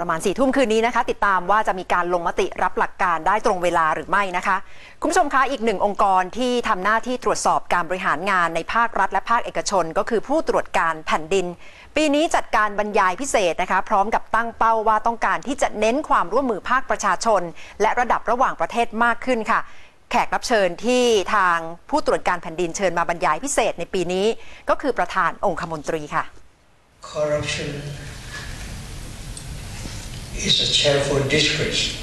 ประมาณ4ี่ทุ่มคืนนี้นะคะ ติดตามว่าจะมีการลงมติรับหลักการได้ตรงเวลาหรือไม่นะคะ คุณผู้ชมคะอีกหนึ่งองค์กรที่ทำหน้าที่ตรวจสอบการบริหารงานในภาครัฐและภาคเอกชน ก็คือผู้ตรวจการแผ่นดิน ปีนี้จัดการบรรยายพิเศษนะคะ พร้อมกับตั้งเป้าว่าต้องการที่จะเน้นความร่วมมือภาคประชาชน และระดับระหว่างประเทศมากขึ้นค่ะแขกรับเชิญที่ทางผู้ตรวจการแผ่นดินเชิญมาบรรยายพิเศษในปีนี้ ก็คือประธานองคมนตรีค่ะ Corruption is a shameful disgrace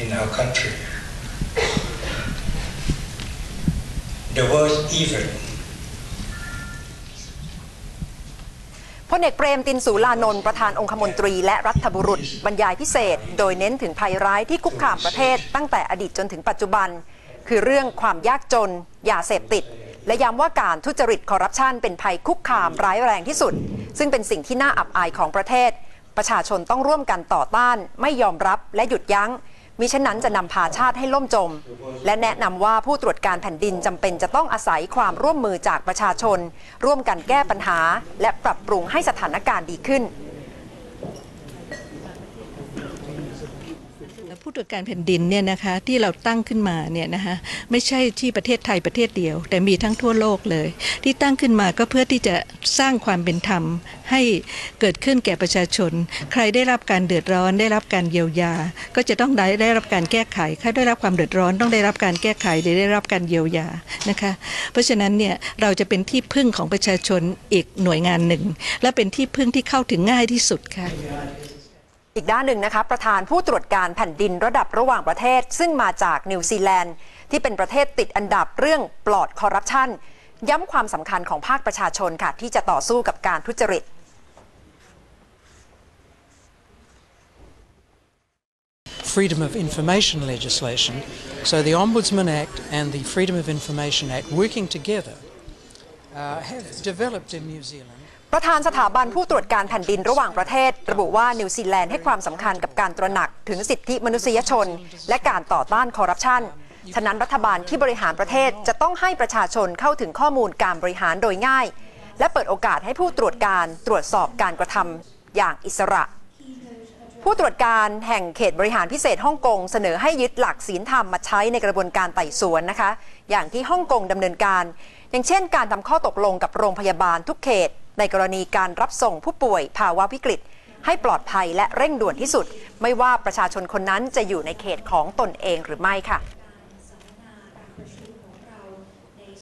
in our country. The worst evil พลเอกเปรมตินสูลานนท์ประธานองคมนตรีและรัฐบุรุษบรรยายพิเศษ โดยเน้นถึงภัยร้ายที่คุกคามประเทศตั้งแต่อดีตจนถึงปัจจุบัน คือเรื่องความยากจนยาเสพติด และย้ำว่าการทุจริตคอร์รัปชันเป็นภัยคุกคามร้ายแรงที่สุด ซึ่งเป็นสิ่งที่น่าอับอายของประเทศ ประชาชนต้องร่วมกันต่อต้าน ไม่ยอมรับและหยุดยัง้ง มิฉะนั้นจะนำพาชาติให้ล่มจม และแนะนำว่าผู้ตรวจการแผ่นดินจำเป็นจะต้องอาศัยความร่วมมือจากประชาชน ร่วมกันแก้ปัญหา และปรับปรุงให้สถานการณ์ดีขึ้น ผู้ตรวจการแผ่นดินเนี่ยนะคะที่เราตั้งขึ้นมาเนี่ยนะคะไม่ใช่ที่ประเทศไทยประเทศเดียว แต่มีทั้งทั่วโลกเลย ที่ตั้งขึ้นมาก็เพื่อที่จะสร้างความเป็นธรรมให้เกิดขึ้นแก่ประชาชน ใครได้รับการเดือดร้อนได้รับการเยียวยา ก็จะต้องได้ได้รับการแก้ไขใครได้รับความเดือดร้อนต้องได้รับการแก้ไขหรือได้รับการเยียวยานะคะเพราะฉะนั้นเนี่ยเราจะเป็นที่พึ่งของประชาชนอีกหน่วยงานหนึ่ง และเป็นที่พึ่งที่เข้าถึงง่ายที่สุดค่ะ อีกด้านหนึ่งนะคะประธานผู้ตรวจการแผ่นดินระดับระหว่างประเทศ ซึ่งมาจากนิวซีแลนด์ ที่เป็นประเทศติดอันดับเรื่องปลอดคอร์รัปชันย้ำความสำคัญของภาคประชาชนค่ะ ที่จะต่อสู้กับการทุจริต freedom of information legislation. So the Ombudsman Act and the Freedom of Information Act working together uh, have developed in New Zealand. ประธานสถาบันผู้ตรวจการแผ่นดินระหว่างประเทศ ระบุว่านิวซีแลนด์ให้ความสำคัญกับการตระหนักถึงสิทธิมนุษยชน และการต่อต้านคอร์รัปชัน ฉะนั้นรัฐบาลที่บริหารประเทศจะต้องให้ประชาชนเข้าถึงข้อมูลการบริหารโดยง่าย และเปิดโอกาสให้ผู้ตรวจการตรวจสอบการกระทำอย่างอิสระ ผู้ตรวจการแห่งเขตบริหารพิเศษฮ่องกงเสนอให้ยึดหลักศีลธรรมมาใช้ในกระบวนการไต่สวนนะคะ อย่างที่ฮ่องกงดำเนินการ อย่างเช่น การทำข้อตกลงกับโรงพยาบาลทุกเขต ในกรณีการรับส่งผู้ป่วยภาวะวิกฤต ให้ปลอดภัยและเร่งด่วนที่สุด ไม่ว่าประชาชนคนนั้นจะอยู่ในเขตของตนเองหรือไม่ค่ะ